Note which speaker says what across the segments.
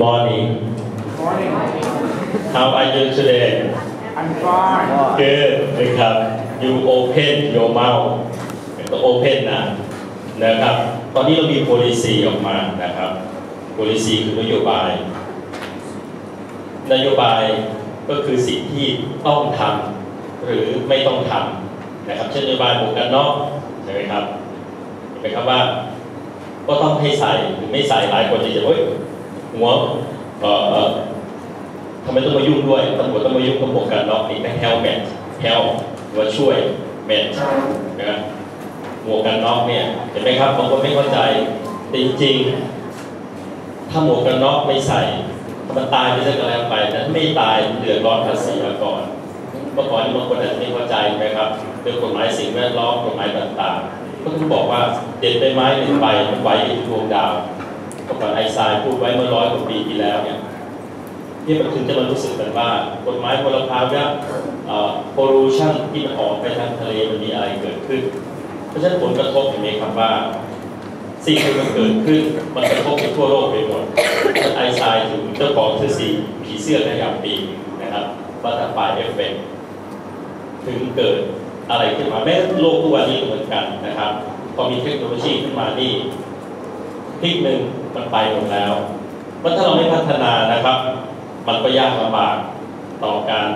Speaker 1: morning
Speaker 2: Morning.
Speaker 1: how are you today
Speaker 2: I'm fine.
Speaker 1: good นะครับ you open your mouth ก็ open นะนะครับ ตอนนี้เรามี policy ออกมานะครับ policy คือนโยบาย นโยบายก็คือสิ่งที่ต้องทำหรือไม่ต้องทำนะครับ เช่นนโยบายหมวกกันน็อกใช่ไหมครับเห็นไหมครับว่าก็ต้องให้ใส่หรือไม่ใส่หลายคนจะจะเฮ้ย หัวเอ่อเอ่อทำไมต้องมายุ่งด้วยตำรวจต้องมายุ่งกับหมวกกันน็อกอีกนะเฮลเมทเฮลหรือว่าช่วยเมทนะครับหมวกกันน็อกเนี่ยเห็นไหมครับบางคนไม่เข้าใจแต่จริงๆถ้าหมวกกันน็อกไม่ใส่ถ้ามันตายไปซะก็แล้วไปนะไม่ตายเดือดร้อนภาษีอากรเมื่อก่อนนี้บางคนอาจจะไม่เข้าใจนะครับเรื่องกฎหมายสิ่งแวดล้อมกฎหมายต่างๆก็ต้องบอกว่าเด็ดใบไม้หนึ่งใบมันไหวอยู่ดวงดาวเมื่อก่อน ไอน์สไตน์พูดไว้เมื่อร้อยกว่าปีที่แล้วเนี่ยที่มันถึงจะมารู้สึกกันว่ากฎหมายมลภาวะเอ่อ pollution ที่มันออกไปทางทะเลมันมีอะไรเกิดขึ้น เพราะฉะนั้นผลกระทบเห็นไหมครับว่า สิ่งที่มันเกิดขึ้น มันกระทบไปทั่วโลกไปหมดไอน์สไตน์ถึงเจ้าของทฤษฎีผีเสื้อขยับปีนะครับบัตตอร์ฟายเอฟเฟกถึงเกิดอะไรขึ้นมาแม้โลกทุกวันนี้เหมือนกันนะครับ พอมีเทคโนโลยีขึ้นมานี่พลิกหนึ่ง มันไปหมดแล้วว่าถ้าเราไม่พัฒนานะครับ มันก็ยากลำบากต่อการ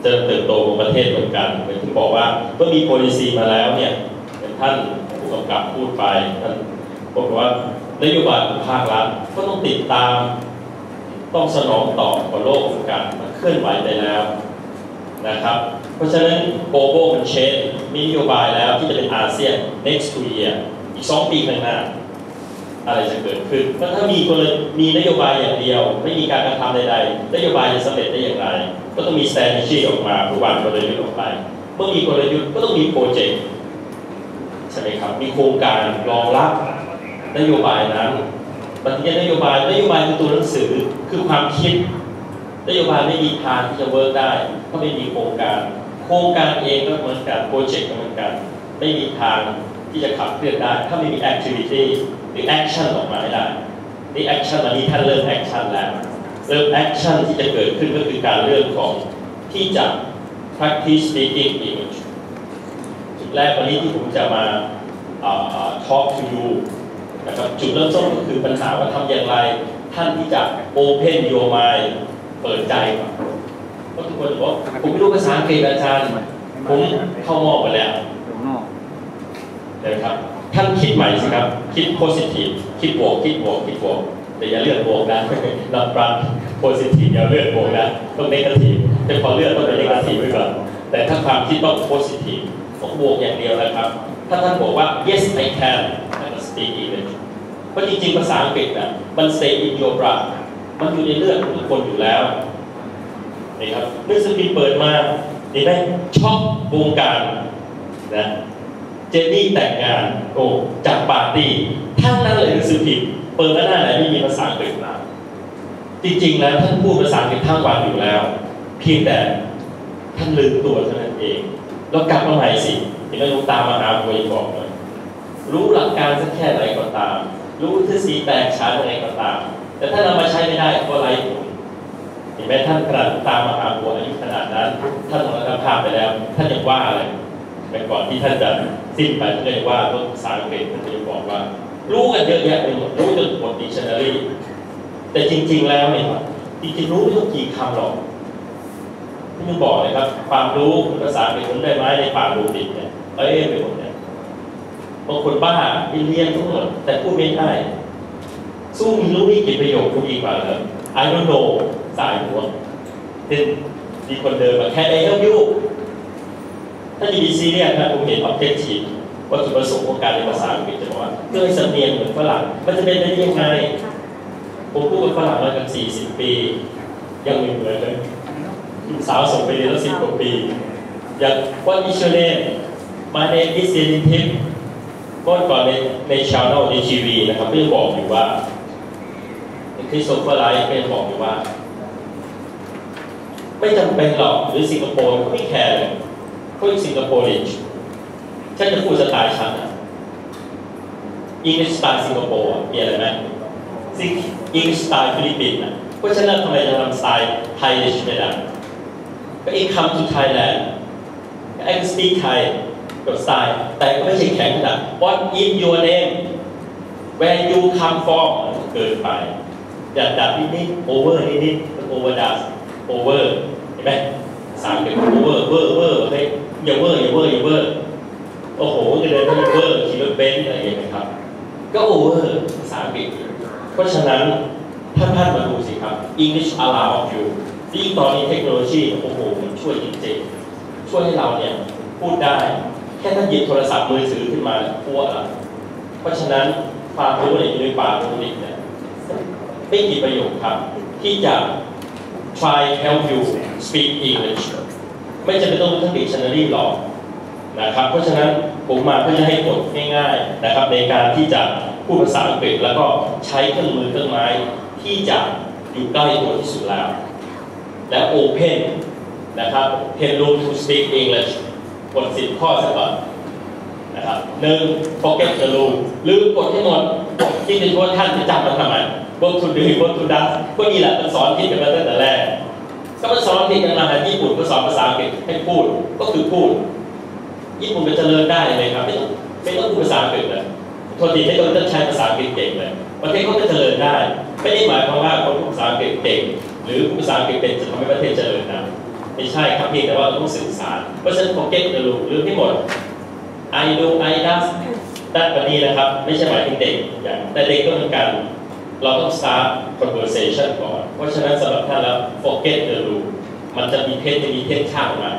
Speaker 1: เจริญเติบโตของประเทศเหมือนกันเหมือนที่บอกว่าเมื่อมี policy มาแล้วเนี่ยท่านผู้กำกับพูดไปท่านบอกว่านโยบายของภาครัฐก็ต้องติดตาม ต้องสนองตอบกับโลกของการมันเคลื่อนไหวไปแล้วนะครับ เพราะฉะนั้นโกโบมันเชนมีนโยบายแล้วที่จะเป็นอาเซียน next two year อีกสองปีข้างหน้า อะไรจะเกิดขึ้นเพราะถ้ามีคนมีนโยบายอย่างเดียว ไม่มีการกระทำใดๆ นโยบายจะสำเร็จได้อย่างไร ก็ต้องมี strategy ออกมาผู้วางกลยุทธ์ออกไป เมื่อมีกลยุทธ์ก็ต้องมีโปรเจกต์ใช่ไหมครับ มีโครงการรองรับนโยบายนั้นปฏิญาณนโยบายนโยบายคือตัวหนังสือคือความคิด นโยบายไม่มีทางที่จะเวิร์กได้ถ้าไม่มีโครงการ โครงการเองก็เหมือนกันโปรเจกต์ก็เหมือนกัน ไม่มีทาง ที่จะขับเคลื่อนได้ ถ้าไม่มี activity หรือ action ออกมาให้ได้ นี่ action วันนี้ท่านเริ่ม action แล้วเริ่ม action ที่จะเกิดขึ้นก็คือการเรื่องของที่จะ practice speaking English จุดแรกวันนี้ที่ผมจะมาเอ่อเอ่อ talk to you นะครับจุดเริ่มต้นก็คือปัญหาว่าทำอย่างไร ท่านที่จะ open your mind เปิดใจก่อนเพราะทุกคนบอกผมไม่รู้ภาษาอังกฤษอาจารย์ ผมเข้ามอไปแล้ว นะครับท่านคิดใหม่สิครับ คิด positive คิดบวกคิดบวกคิดบวกแต่อย่าเลือกบวกนะรับรัก positive อย่าเลือกบวกนะต้อง negative แต่พอเลือกต้องเป็น negative ไว้ก่อนแต่ถ้าความคิดต้อง positive ต้องบวกอย่างเดียวนะครับ ถ้าท่านบอกว่า yes I can I can speak English เพราะจริงๆภาษาอังกฤษนะมัน stay in your blood มันอยู่ในเลือดของทุกคนอยู่แล้วนะครับเมื่อสปีเปิดมาเห็นไหมช็อกวงการนะ เจนนี่แต่งงานโอ้จัดปาร์ตี้ทั้งนั้นเลยหนังสือพิมพ์เปิดหน้าไหนไม่มีภาษาอังกฤษมาจริงๆแล้วท่านพูดภาษาอังกฤษทั้งวันอยู่แล้ว เพียงแต่ท่านลืมตัวเท่านั้นเอง แล้วกลับมาใหม่สิเห็นไหมลูกตามมาหาคุยบอกเลยรู้หลักการสักแค่ไหนก็ตาม รู้ทฤษฎีแตกฉานยังไงก็ตาม แต่ถ้าเรามาใช้ไม่ได้ก็ไร้ผลเห็นไหมท่านขนาดตามมาหาบัวอายุขนาดนั้น ท่านมรณภาพไปแล้ว ท่านยังว่าอะไร แต่ก่อนที่ท่านจะสิ้นไปท่านก็ยังว่าภาษาอังกฤษท่านจะบอกว่า รู้กันเยอะแยะไปหมดรู้จนหมดดิชันนารีแต่จริง ๆ แล้วเนี่ยจริงๆรู้ไม่ต้องกี่คำหรอกที่มันบอกเลยครับความรู้ภาษาอังกฤษเหมือนไม้ในป่าดูดิบเนี่ยเอ้ยไปหมดเนี่ยบางคนบ้าเรียนทั้งหมดแต่พูดไม่ได้สู้มีรู้นี่กี่ประโยคคุณดีกว่าเลย I don't know สายหัวเช่นมีคนเดินมาแค่ไอ้เ help you ถ้าจะมีซีเรียสนะผมเห็น objective วัตถุประสงค์ของการเรียนภาษาอังกฤษจะบอกว่าเพื่อให้สำเนียงเหมือนฝรั่งมันจะเป็นได้ยังไงผมพูดกับฝรั่งมากัน40ปี ยังไม่เหมือนเลยลูกสาวส่งไปเรียนแล้วสิบกว่าปี อย่าง What is your name My name is Yin Tim เมื่อก่อนในในชาวโนในทีวีนะครับก็ยังบอกอยู่ว่าคริสโตเฟอร์ไลท์ก็ยังบอกอยู่ว่า ไม่จำเป็นหรอกหรือสิงคโปร์เขาไม่แคร์เลย เขาอยู่สิงคโปร์ลิชฉันจะพูดสไตล์ฉันอะอิงลิชสไตล์สิงคโปร์อะมีอะไรไหมสิอิงสไตล์ฟิลิปปินส์นะเพราะฉะนั้นทำไมจะทำสไตล์ไทยดิชไม่ได้ก็ it come to Thailand I can speak Thai กับสไตล์แต่ก็ไม่ใช่แข็งขนาด what is your name where you come from เกินไปอย่าดับนิดนิด over นิดนิด over does over เห็นไหมสามเป็น over เว อย่าเวอร์อย่าเวอร์อย่าเวอร์โอ้โหจะเดินไม่เวอร์ขี่รถเบนซ์อะไรอย่างเงี้ยครับ ก็ over ภาษาอังกฤษเพราะฉะนั้นท่านท่านมาดูสิครับ English allow you ที่งตอนนี้เทคโนโลยีโอ้โหมันช่วยจริงๆช่วยให้เราเนี่ยพูดได้ แค่ท่านหยิบโทรศัพท์มือถือขึ้นมาพัวละเพราะฉะนั้นความรู้ในอยู่ในป่าตรงนี้เนี่ยไม่กี่ประโยคครับ ที่จะ try help you speak English ไม่จำเป็นต้องรู้ทั้ง dictionary หรอกนะครับ เพราะฉะนั้นผมมาเพื่อจะให้กดง่ายๆนะครับ ในการที่จะพูดภาษาอังกฤษแล้วก็ใช้เครื่องมือเครื่องไม้ที่จะอยู่ใกล้ตัวที่สุดแล้ว และ open นะครับ hello to speak English กดสิบข้อสักก่อนนะครับหนึ่ง forget the rule ลืมกดให้หมดที่เป็นว่าท่านจะจำมันทำไม go to do go to does ก็นี่แหละมันสอนผิดกันมาตั้งแต่แรก ก็มันสอนผิดกันมาจากญี่ปุ่นก็สอนภาษาอังกฤษให้พูดก็คือพูด ญี่ปุ่นมันเจริญได้เลยครับไม่ต้องไม่ต้องพูดภาษาอังกฤษเลยทษทีไม่ต้องใช้ภาษาอังกฤษเก่งเลยประเทศเขาก็เจริญได้ ไม่ได้หมายความว่าคนพูดภาษาอังกฤษเก่งหรือพูดภาษาอังกฤษเป็นจะทำให้ประเทศเจริญนะไม่ใช่ครับเพียงแต่ว่าต้องสื่อสารเพราะฉะนั้น forget the rule ลืมให้หมด I do I does ดัดแบบนี้นะครับ ไม่ใช่หมายถึงเด็กอย่างแต่เด็กก็เหมือนกัน เราต้อง start conversation ก่อน เพราะฉะนั้นสำหรับท่านแล้ว forget the r มันจะมีเพศจะมีเพศช่างมา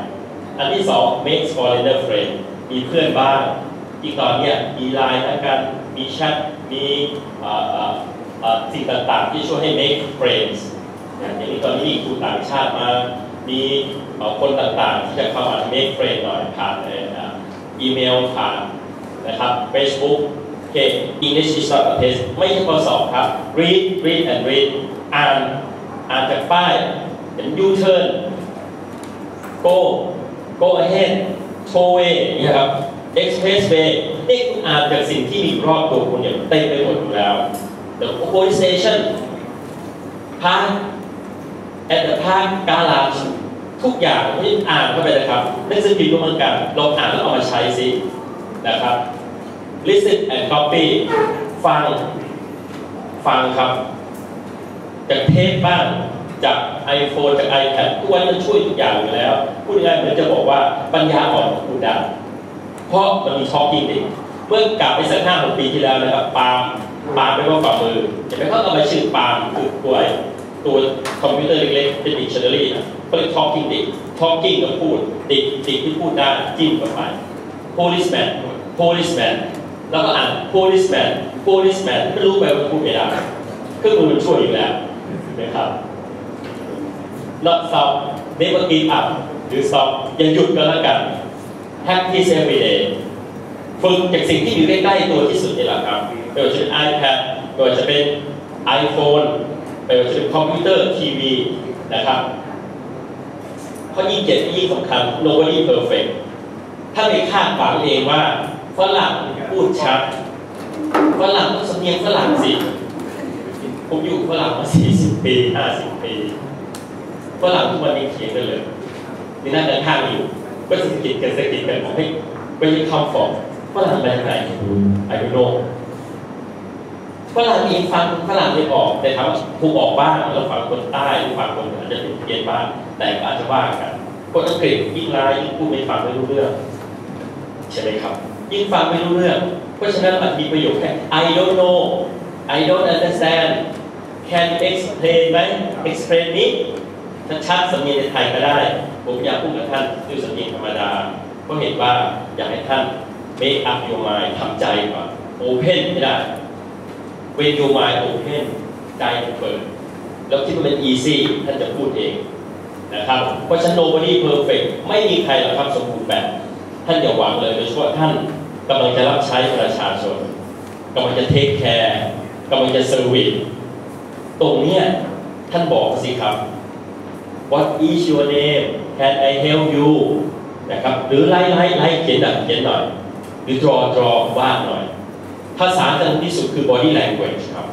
Speaker 1: อันที่สอง make foreigner friend มีเพื่อนบ้างที่ตอนเนี้ยมีไลน์แล้วกัน มีแชท มีสิ่งต่างๆ ที่ช่วยให้ make friends อย่างนี้ตอนนี้มีครูต่างชาติมา มีคนต่างๆ ที่จะเข้ามา make friend หน่อยผ่านเอ่ออีเมลผ่านนะครับ Facebook โอเค English is not a test ไม่ใช่ข้อสอบครับ read read and read อ่าน อ่านจากป้ายเป็น U turn go go ahead tollway อย่างเงี้ยครับ expressway นี่คุณอ่านจากสิ่งที่มีรอบตัวคุณอย่างเต็มไปหมดอยู่แล้ว the police station park at the park garage ทุกอย่างที่อ่านเข้าไปนะครับหนังสือพิมพ์ก็เหมือนกันลองอ่านแล้วเอามาใช้สินะครับ listen and copy ฟัง ฟังครับจากเทปบ้าง จาก iPhone จาก iPad ทุกวันมันช่วยทุกอย่างอยู่แล้วพูดง่ายๆเหมือนจะบอกว่าปัญญาอ่อนพูดได้เพราะมันมี talking เด็กเมื่อกลับไปสักห้าหกปีที่แล้วนะครับปาล์มปาล์มไม่ว่าฝ่ามือเห็นไหมเขาเอามาชื่อปาล์มคือตัวไอ้ตัวคอมพิวเตอร์เล็กๆเป็น dictionary นะเขาเรียก talking เด็ก talking ก็พูดเด็กเด็กที่พูดได้จิ้มเข้าไป policeman policeman แล้วก็อ่าน policeman policeman ไม่รู้ไปว่าพูดไม่ได้เครื่องมือมันช่วยอยู่แล้วนะครับ not stop never give up หรือ stop อย่าหยุดก็แล้วกัน practice every day ฝึกจากสิ่งที่อยู่ใกล้ๆตัวที่สุดนี่แหละครับไม่ว่าจะเป็น iPad ไม่ว่าจะเป็น iPhone ไม่ว่าจะเป็นคอมพิวเตอร์ทีวีนะครับข้อยิ่งเจ็ดยิ่งสำคัญ nobody perfect ถ้าไปคาดหวังเองว่าฝรั่งพูดชัดฝรั่งต้องสำเนียงฝรั่งสิผมอยู่ฝรั่งมา 40 ปี 50 ปี ฝรั่งทุกวันนี้เขียนกันเลยนี่นั่งกันข้างอยู่ ก็สะกิดกันสะกิดกันบอกให้ไปยังคำฟอกฝรั่งไปทางไหนไอ้ดูโนฝรั่งเองฟังฝรั่งไม่ออก แต่ถามว่าถูกออกบ้างแล้วฟังคนใต้หรือฟังคนเหนืออาจจะเป็นเพี้ยนบ้างแต่ก็อาจจะว่ากันคนอังกฤษยิ่งร้ายยิ่งพูดไม่ฟังไม่รู้เรื่องใช่ไหมครับ ยิ่งฟังไม่รู้เรื่อง เพราะฉะนั้นมันมีประโยคแค่ I don't know I don't understand can explain ไหม explain นี้ ถ้าชัดสำเนียงในไทยก็ได้ ผมอยากพูดกับท่านด้วยสำเนียงธรรมดาเพราะเห็นว่าอยากให้ท่าน make up your mind ทำใจก่อน open ไม่ได้ when your mind open ใจเปิด แล้วคิดว่ามัน easy ท่านจะพูดเองนะครับ เพราะฉะนั้น nobody perfect ไม่มีใครหรอกครับสมบูรณ์แบบ ท่านอย่าหวังเลยโดยเฉพาะท่านกำลังจะรับใช้ประชาชนกำลังจะเทคแคร์กำลังจะเซอร์วิสตรงเนี้ยท่านบอกสิครับ What is your name Can I help you นะครับหรือไล่ไล่ไล่เขียนหน่อยเขียนหน่อย หรือ draw draw วาดหน่อย ภาษาสำคัญที่สุดคือ body language ครับ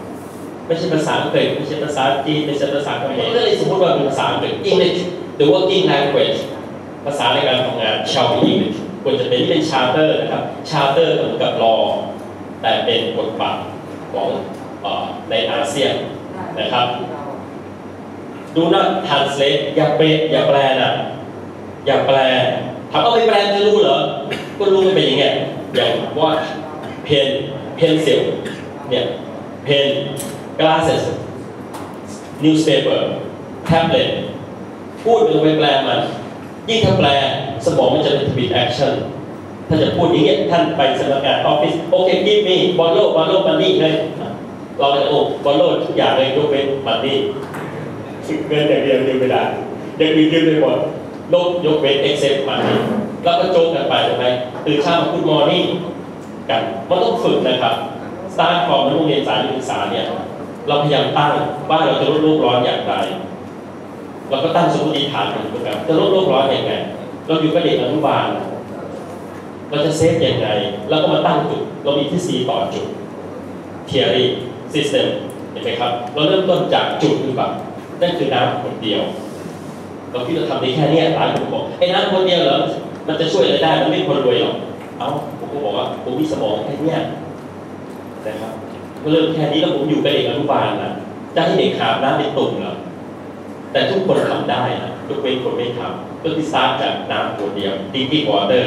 Speaker 1: ไม่ใช่ภาษาอังกฤษไม่ใช่ภาษาจีนไม่ใช่ภาษาเขมรเลยสมมติว่าเป็นภาษาอังกฤษ English the working language ภาษาในการทำงาน shall be English ควรจะเป็นที่เป็น charter นะครับ charter เหมือนกับ law แต่เป็นกฎบัตรของในอาเซียนนะครับ ดูนะ translate อย่าเปลอย่าแปลนะอย่าแปลถามว่าไปแปลจะรู้เหรอก็รู้มันเป็นอย่างเงี้ยอย่างว่า pen pencil เนี่ย pen glasses newspaper tablet พูดมันไปแปลมันยิ่งถ้าแปลสมองมันจะเป็น tweet action ถ้าจะพูดอย่างเงี้ยท่านไปสำนักงานออฟฟิศโอเค give me บอลโลบอลโลมันนี่เลยเราจะโอ้บอลโลทุกอย่างเลยยกเว้นมันนี่ เงินอย่างเดียวยืมไม่ได้อย่างอื่นยืมได้หมดลบยกเว้น except มันนี่แล้วก็โจกกันไปใช่ไหมตื่นเช้ามาพูดมอร์นิ่งกันมันต้องฝึกนะครับสตาร์ทของโรงเรียนสายศึกษาเนี่ยเราพยายามตั้งว่าเราจะลดโลกร้อนอย่างไรเราก็ตั้งสมมติฐานกันนะครับจะลดโลกร้อนอย่างไงเราอยู่กับเด็กอนุบาลเราจะเซฟยังไงแล้วก็มาตั้งจุดเรามีทฤษฎีต่อจุด theory system เห็นไหมครับ เราเริ่มต้นจากจุดหรือเปล่า นั่นคือน้ำคนเดียวเราคิดเราทำได้แค่เนี้ยหลายคนบอกไอ้น้ำคนเดียวเหรอมันจะช่วยอะไรได้มันไม่คนรวยหรอกเอ้าผมก็บอกว่าผมมีสมองแค่เนี้ยนะครับก็เริ่มแค่นี้แล้วผมอยู่กับเด็กอนุบาลนะจะให้เด็กหาบน้ำในตุ่มเหรอแต่ทุกคนทำได้นะยกเว้นคนไม่ทำก็ที่สตาร์จากน้ำขวดเดียว drinking water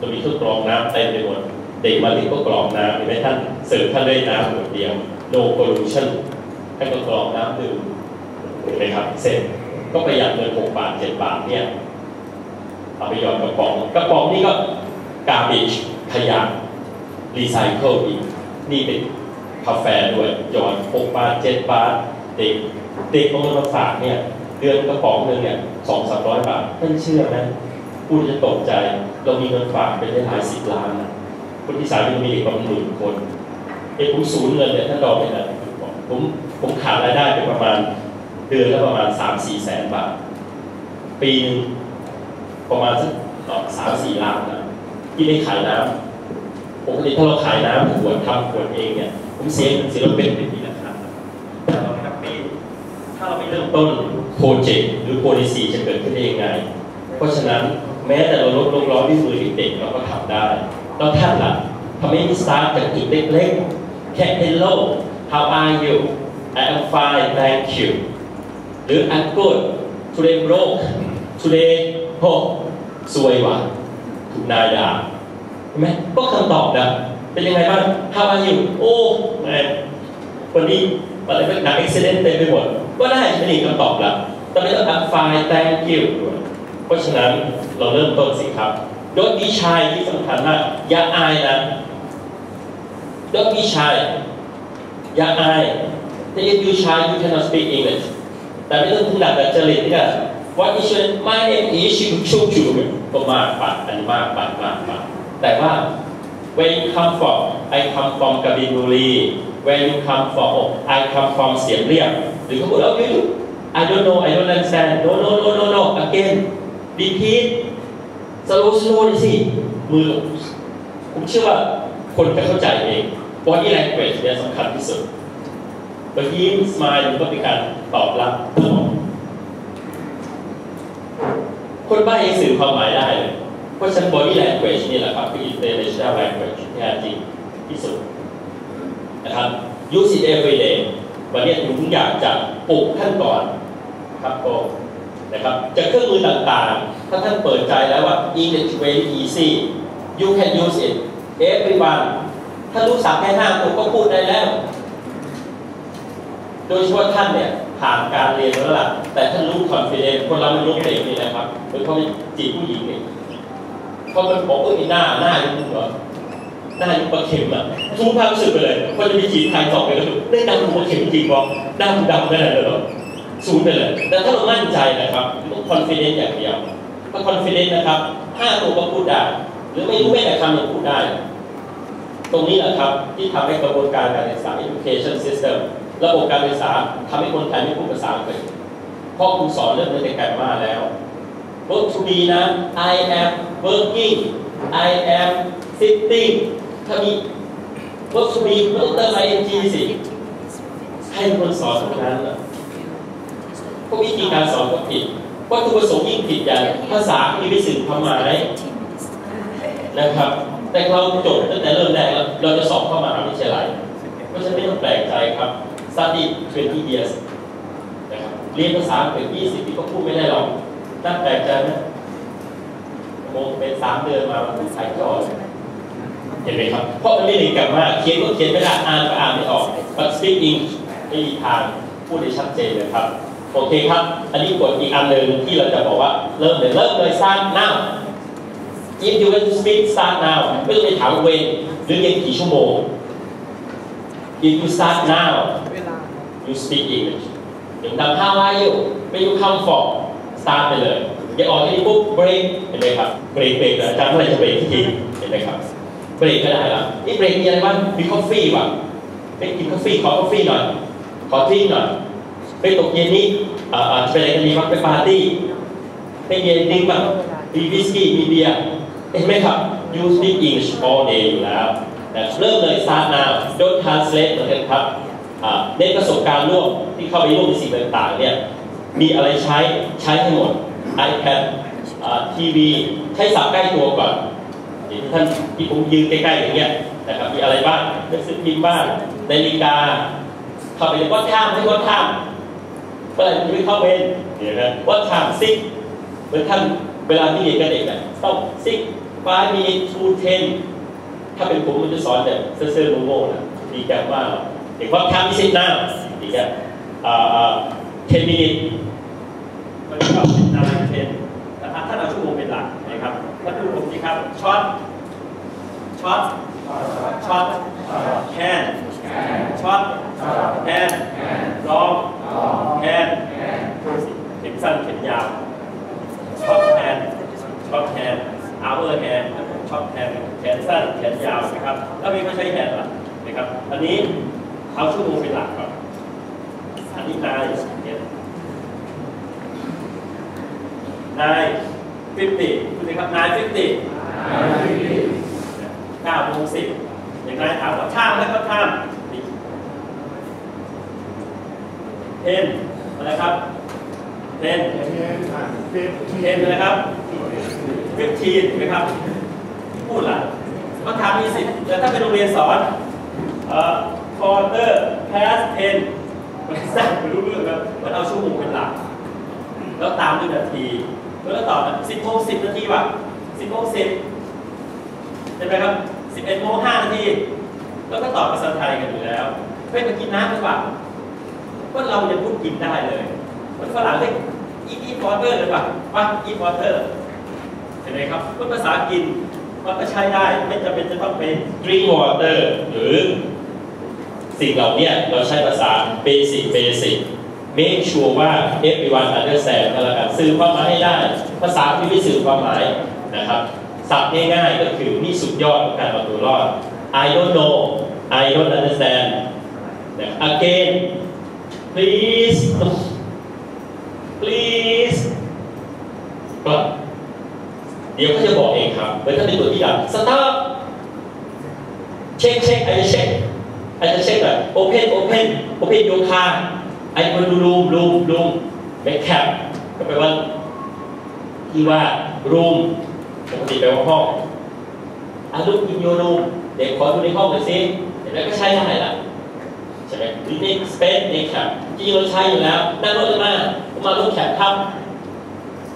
Speaker 1: จะมีเครื่องกรองน้ำเต็มไปหมดเด็กมาถึงก็กรองน้ำเห็นไหมท่านเสิร์ฟท่านด้วยน้ำขวดเดียว no pollution ท่านก็กรองน้ำดื่ม เห็นไหมครับ เสร็จก็ประหยัดเงิน6บาท7บาทเนี่ยเอาไปหยอดกระป๋องกระป๋องนี่ก็ garbage ขยะ recycle อีกนี่เป็นกาแฟด้วยหยอด6บาท7บาทเด็กเด็กเอาเงินมาฝากเนี่ยเดือนกระป๋องหนึ่งเนี่ยสองสามร้อยบาทท่านเชื่อไหมผู้จะตกใจเรามีเงินฝากเป็นได้หลายสิบล้านนะคนที่สามมีเด็กประมาณหมื่นคนเอ้ผมสูญเงินเนี่ยท่านรองเป็นอะไรผมผมขาดรายได้ไปประมาณ เดือนละประมาณสามสี่แสนบาท ปีนึงประมาณสักสามสี่ล้านนะที่ได้ขายน้ำปกติถ้าเราขายน้ำขวดทำขวดเองเนี่ย ผมเสียเงินเสียเราเป็นเป็นปีละครั้งแต่เราไม่แฮปปี้ถ้าเราไม่เริ่มต้นโปรเจกต์หรือโพลิซีจะเกิดขึ้นได้ยังไง เพราะฉะนั้นแม้แต่เราลดลกร้อนด้วยมือเด็กเราก็ทำได้ แล้วท่านล่ะทำไมไม่สตาร์ทจากจุดเล็กๆแค่ hello how are you I am fine thank you หรือ I'm good today broke today โหสวยว่ะถูกนายด่าเห็นไหมก็คำตอบนะเป็นยังไงบ้าง How are you โอ้แมวันนี้อะไรเป็นหนัก accident เต็มไปหมดก็ได้ไม่มีคำตอบละตอนนี้ต้อง I'm fine thank you ด้วยเพราะฉะนั้นเราเริ่มต้นสิครับ Don't be shy ที่สำคัญมากอย่าอายนะ Don't be shy อย่าอายถ้า if you shy you cannot speak English แต่ไม่ต้องถึงหนักแบบจริตนี่ก็ What is your my name is ชิวชูชูก็มากปัดอันนี้มากปัดมากปัดแต่ว่า where you come from I come from กบินบุรี where you come from oh, I come from เสียงเรียบหรือเขาบอกว่า you I don't know I don't understand no no no no no again repeat slow slow นี่สิมือผมเชื่อว่าคนจะเข้าใจเอง body language เนี่ยสำคัญที่สุด เมื่อกี้ smile มันก็เป็นการตอบรับคนใบ้ยังสื่อความหมายได้เลยเพราะฉะนั้น body language นี่แหละครับคือ international language ที่แท้จริงที่สุดนะครับ use it every day วันนี้ผมอยากจะปลุกท่านก่อนครับโกนะครับจากเครื่องมือต่างๆ ถ้าท่านเปิดใจแล้วว่า English very easy you can use it everyone ถ้ารู้สักแค่ห้าตัวก็พูดได้แล้ว โดยเฉพาะท่านเนี่ยผ่านการเรียนแล้วล่ะแต่ท่านรู้ confidence คนเราไมันรู้เด็กนี่นะครับโดยเฉพาะจีบผู้หญิงเนี่ยพอมันบอกเออหน้าหน้ายุ่งเหรอหน้ายุ่งปลาเข็มอะทุกภาพรู้สึกไปเลยพอจะมีจีบใครสอบไปแล้วได้ดำปลาเข็มจริงบอกดำดำได้เลยเหรอสูงไปเลยแต่ถ้าเรามั่นใจนะครับต้อง confidence อย่างเดียวถ้า confidence นะครับห้าตัวก็พูดได้หรือไม่รู้แม้แต่คำยังพูดได้ ตรงนี้แหละครับที่ทำให้กระบวนการการศึกษา education system ระบบการศึกษาทำให้คนไทยไม่พูดภาษาอังกฤษเพราะคุณสอนเรื่องนี้ในแกรมมาแล้ว work to be นะ I am working I am sitting ถ้ามี work to be ไม่ต้องเติม ing สิใครเป็นคนสอนตรงนั้นล่ะพวกวิธีการสอนก็ผิดวัตถุประสงค์ยิ่งผิดอย่างภาษามีไปสื่อความหมายนะครับ แต่เราจบตั้งแต่เริ่มแรกแล้วเราจะสอบเข้ามหาวิทยาลัยเพราะฉะนั้นไม่ต้องแปลกใจครับ study 20 years นะครับเรียนภาษาอังกฤษ20ปีก็พูดไม่ได้หรอกน่าแปลกใจไหมโมงเป็นสามเดือนมามันพูดสายจอเห็นไหมครับ เพราะมันไม่ได้กลับมาเขียนก็เขียนไม่ได้อ่านก็อ่านไม่ออก but speak English ไม่มีทางพูดได้ชัดเจนเลยครับ โอเคครับ อันนี้กฎอีกอันหนึ่งที่เราจะบอกว่า เริ่มเลยเริ่มเลยสร้าง now if you want to speak start now ไม่ต้องไปถามเวรหรือเรียนกี่ชั่วโมง if you start now you speak English อย่างตาม how are you where you come from start ไปเลยอย่าออกที่นี่ปุ๊บ break เห็นไหมครับ break break อาจารย์เมื่อไหรจะ break ทีเห็นไหมครับ break ก็ได้ละนี่ break มีอะไรบ้างมี coffee ว่ะไปกิน coffee ขอ coffee หน่อย ขอทิ้งหน่อย ไปตกเย็นนี้อ่าอ่าจะไปไหนกันดีบ้างไปปาร์ตี้ ไปเย็นดิ้งบ้างมีวิสกี้มีเบียร์เห็นไหมครับ you speak English all day อยู่แล้ว แต่เริ่มเลย start now don't translate เหมือนกันครับเน้นประสบการณ์ร่วมที่เข้าไปร่วมในสิ่งต่างๆเนี่ยมีอะไรใช้ใช้ให้หมด iPad ทีวีใช้สับใกล้ตัวก่อนอย่างที่ท่านที่ผมยืนใกล้ๆอย่างเงี้ยนะครับมีอะไรบ้างหนังสือพิมพ์บ้างนาฬิกาเข้าไปเลยวัดข้ามให้วัดข้ามเมื่อไหร่จะไม่เข้าเวรเดี๋ยวนะวัดข้ามซิกเหมือนท่านเวลาที่เรียนกับเด็กอะต้องซิกไฟมีทูเทน ถ้าเป็นผมมันจะสอนแบบเซ่อๆโง่ๆนะดีแกมากเด็กวัดข้ามมีซิกหน้าดีแกอ่าเทนมินิทมันก็เป็นนายเทนนะครับถ้าเราชั่วโมงเป็นหลักนะครับถ้าดูผมสิครับช็อตช็อตช็อตแคนช็อตแคนร้องแฮนเข็มสั้นเข็มยาวช็อตแฮนช็อตแฮนอาเวอร์แฮนช็อตแฮนแขน สั้นแขนยาวนะครับแล้วมีก็ใช้แฮนล่ะนะครับ อันนี้เอาชั่วโมงเป็นหลักก่อนอันนี้นายเนี่ยนายฟิฟตี้คุณนะครับนายฟิฟตี้เก้าโมงสิบอย่างไรถามว่าข้ามแล้วก็ข้ามเทนอะไรครับเทนเทนอะไรครับฟิฟทีนไหมครับพูดล่ะ ก็ถามมีสิทธิ์แต่ถ้าเป็นโรงเรียนสอนเอ่อ quarter past ten มันสั้นไม่รู้เรื่องครับมันเอาชั่วโมงเป็นหลัก แล้วตามด้วยนาทีแล้วตอบสิบโมงสิบนาทีว่ะสิบโมงสิบใช่ไหมครับสิบเอ็ดโมงห้านาทีแล้วก็ตอบภาษาไทยกันอยู่แล้วเฮ้ยมากินน้ำหรือเปล่าว่าเรายังพูดกินได้เลยมันฝรั่งเรียกอีทอีทวอเตอร์เลยป่ะว่าอีทวอเตอร์เห็นไหมครับพูดภาษากิน มันก็ใช้ได้ไม่จำเป็นจะต้องเป็น drink water หรือสิ่งเหล่านี้เราใช้ภาษา basic basic make sure ว่า everyone understand กันละกันสื่อความหมายให้ได้ ภาษาที่ไม่สื่อความหมายนะครับศัพท์ง่ายๆก็คือนี่สุดยอดของการเอาตัวรอด I don't know I don't understand again please please ก็เดี๋ยวเขาจะบอกเองครับเหมือนถ้าเป็นตัวที่ดับ stop เช็คเช็คไอ้เช็คไอ้จะเช็คแบบ open open open โยคะไอ้คนดูรูมรูมรูมแบ็คแคปก็แปลว่าที่ว่า room ปกติแปลว่าห้องอาลุกอินโยรูมเด็กขอดูในห้องหน่อยสิเห็นไหมก็ใช้ได้ละใช่ไหมหรือในสเปซในแคปจริงๆเราใช้อยู่แล้วนั่งรถมาผมมารถแคปครับ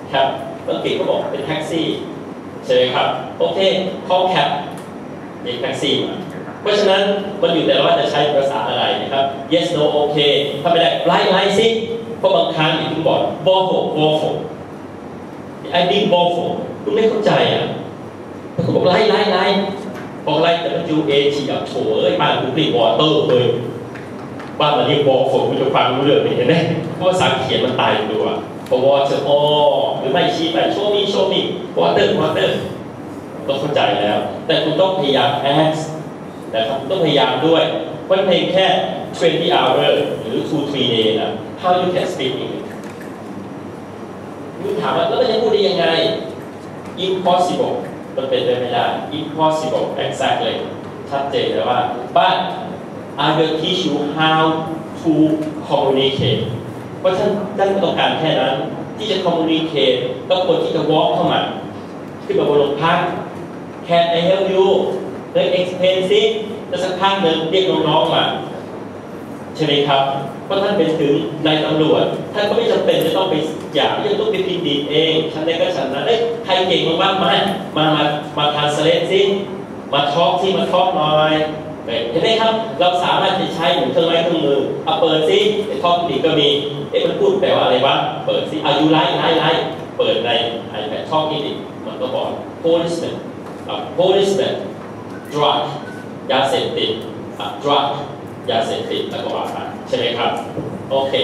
Speaker 1: แคปรถเก่งก็บอกเป็นแท็กซี่ ใช่ไหมครับ โอเคคอแคปเรียกแท็กซี่เพราะฉะนั้นมันอยู่แต่ว่าจะใช้ภาษาอะไรนะครับ yes no okay ถ้าไม่ได้ไล่ไล่สิเพราะบางครั้งอย่างที่บอก waffle waffle I think waffle คุณไม่เข้าใจอะถ้าคุณบอกไล่ไล่ไล่บอกไล่แต่มัน U A T อะโถเอ้ยบ้านคุณเรียก water เลยบ้านมันเรียกวอลฝนคุณจะฟังรู้เรื่องไหมเห็นไหมเพราะภาษาเขียนมันตายตัวพอวอเตอร์อห รือไม่ชี้ไปโชว์มีโชว์มีวอเตอร์วอเตอร์ต้องเข้าใจแล้ว แต่คุณต้องพยายาม ask นะครับต้องพยายามด้วยเพราะเพลงแค่ 20 hour หรือ2 3 day นะ how you can speak English คุณถามว่าแล้วมันจะพูดได้ยังไง impossible มันเป็นไปไม่ได้ impossible exactly ชัดเจนเลยว่า but I will teach you how to communicate เพราะท่านท่านต้องการแค่นั้น ที่จะ communicate กับคนที่จะ walk เข้ามาขึ้นมาบนโรงพัก Can I help you เลย explain สิแล้วสักพักหนึ่งเรียกน้องๆมาใช่ไหมครับเพราะท่านเป็นถึงนายตำรวจ ท่านก็ไม่จำเป็นจะต้องไปอยากที่จะต้องไปพิมพ์ดีเองฉันได้ก็ฉันนั้นเอ้ยใครเก่งมากๆมามามามาทานสเลตสิมาทอล์กที่มาทอล์กหน่อย เห็นไหมครับ เราสามารถจะใช้เหมือนเครื่องไม้เครื่องมือเอาเปิดสิไอ้ทอล์กดีก็มีเอ๊ะมันพูดแปลว่าอะไรวะ เปิดสิอายุไลท์ไลท์ไลท์เปิดใน iPad ทอล์กดีมันก็บอก policeman อะ policeman drug ยาเสพติด drug ยาเสพติดแล้วก็ว่าไปใช่ไหมครับ โอเค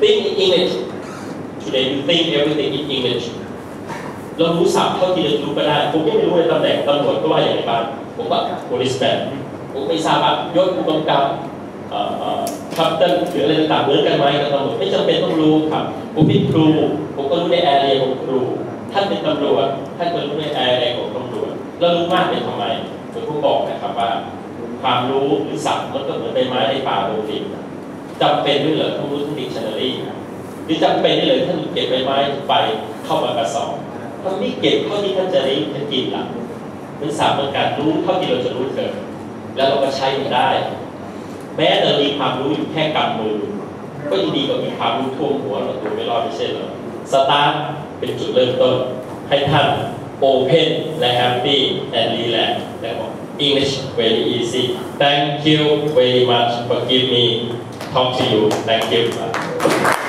Speaker 1: think in English today you think everything in English เรารู้ศัพท์เท่าที่เรารู้ก็ได้ ผมยังไม่รู้ในตำแหน่งตำรวจก็ว่าอย่างไรบ้าง ผมว่า policeman ผมไม่ทราบว่ายศผู้กำกับคัปตันหรืออะไรต่างๆเหมือนกันไหมกับตำรวจไม่จำเป็นต้องรู้ครับ ผมเป็นครู ผมก็รู้ในแอเรียของครู ท่านเป็นตำรวจท่านก็รู้ในแอเรียของตำรวจแล้วรู้มากเป็นทำไมผมก็บอกนะครับว่า ความรู้หรือศัพท์มันก็เหมือนใบไม้ในป่าโดดินจำเป็นด้วยเหรอต้องรู้ทุกดิกชันนารีหรือจำเป็นด้วยเหรอท่านเก็บใบไม้ไปเข้ามากระสอบถ้าไม่เก็บเท่าที่ท่านจะรีจะกินล่ะเป็นศัพท์เป็นการรู้เท่าที่เราจะรู้เถิด แล้วเราก็ใช้มันได้ แม้แต่มีความรู้อยู่แค่กำมือ ก็ยังดีกว่ามีความรู้ท่วมหัวเราตัวไม่รอดไม่ใช่เหรอสตาร์ทเป็นจุดเริ่มต้น ให้ท่านโอเพนและแฮปปี้และรีแลกและบอก English very easy thank you very much for giving me talk to you thank you